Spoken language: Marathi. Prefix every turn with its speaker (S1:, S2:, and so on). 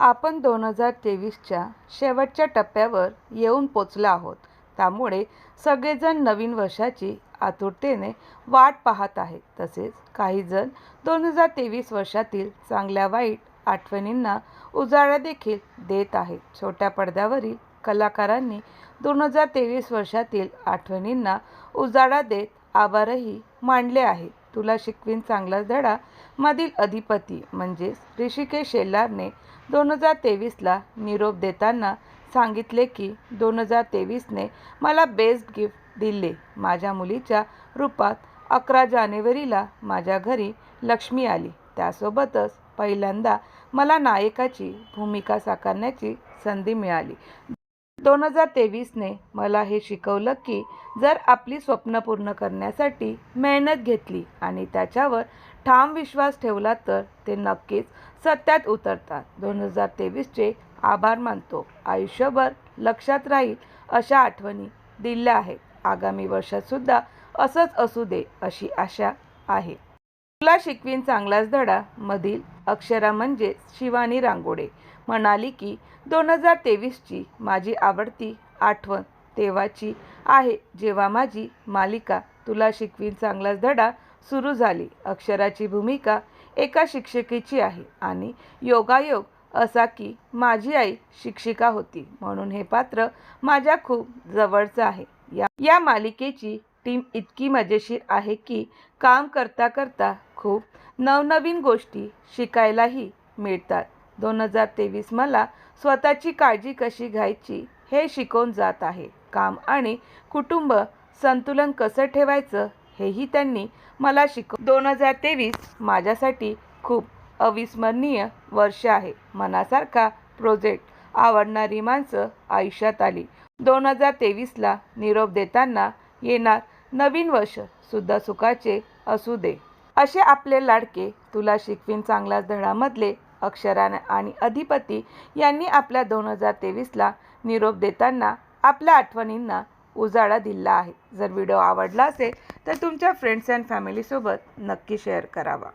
S1: आपण दोन हजार तेवीसच्या शेवटच्या टप्प्यावर येऊन पोचलो आहोत. त्यामुळे सगळेजण नवीन वर्षाची आतुरतेने वाट पाहत आहेत. तसेच काहीजण दोन हजार तेवीस वर्षातील चांगल्या वाईट आठवणींना उजाळा देखील देत आहेत. छोट्या पडद्यावरील कलाकारांनी दोन हजार तेवीस वर्षातील आठवणींना उजाळा देत आभारही मांडले आहे. तुला शिकवीन चांगला धडा मधील अधिपती म्हणजेच ऋषिकेश शेलारने दोन हजार तेवीसला निरोप देताना सांगितले की दोन हजार तेवीसने मला बेस्ट गिफ्ट दिले. माझ्या मुलीच्या रूपात अकरा जानेवारीला माझ्या घरी लक्ष्मी आली. त्यासोबतच पहिल्यांदा मला नायकाची भूमिका साकारण्याची संधी मिळाली. दोन हजार तेवीसने मला हे शिकवलं की जर आपली स्वप्न पूर्ण करण्यासाठी मेहनत घेतली आणि त्याच्यावर ठाम विश्वास ठेवला तर ते नक्कीच सत्यात उतरतात. दोन हजार तेवीसचे आभार मानतो. आयुष्यभर लक्षात राहील अशा आठवणी दिल्या आहेत. आगामी वर्षातसुद्धा असंच असू दे अशी आशा आहे. तुला शिकवीन चांगलाच धडा. मधील अक्षरा म्हणजे शिवानी रांगोडे म्हणाली की दोन हजार तेवीसची माझी आवडती आठवण तेव्हाची आहे जेव्हा माझी मालिका तुला शिकवीन चांगलाच धडा सुरू झाली. अक्षराची भूमिका एका शिक्षिकेची आहे आणि योगायोग असा की माझी आई शिक्षिका होती म्हणून हे पात्र माझ्या खूप जवळचं आहे. या या मालिकेची टीम इतकी मजेशीर आहे की काम करता करता खूप नवनवीन गोष्टी शिकायलाही मिळतात. दोन हजार तेवीस मला स्वतःची काळजी कशी घ्यायची हे शिकवून जात आहे. काम आणि कुटुंब संतुलन कसं ठेवायचं हेही त्यांनी मला शिकव दोन हजार तेवीस माझ्यासाठी खूप अविस्मरणीय वर्ष आहे. मनासारखा प्रोजेक्ट आवडणारी माणसं आयुष्यात आली. दोन हजार तेवीसला निरोप देताना येणार नवीन वर्ष सुद्धा सुखाचे असू दे. असे आपले लाडके तुला शिकवीन चांगलाच धडामधले अक्षरा आणि अधिपती यांनी आपल्या दोन हजार तेवीसला निरोप देताना आपल्या आठवणींना उजाळा दिला आहे. जर व्हिडिओ आवडला असेल तर तुमच्या फ्रेंड्स अँड फॅमिलीसोबत नक्की शेअर करावा.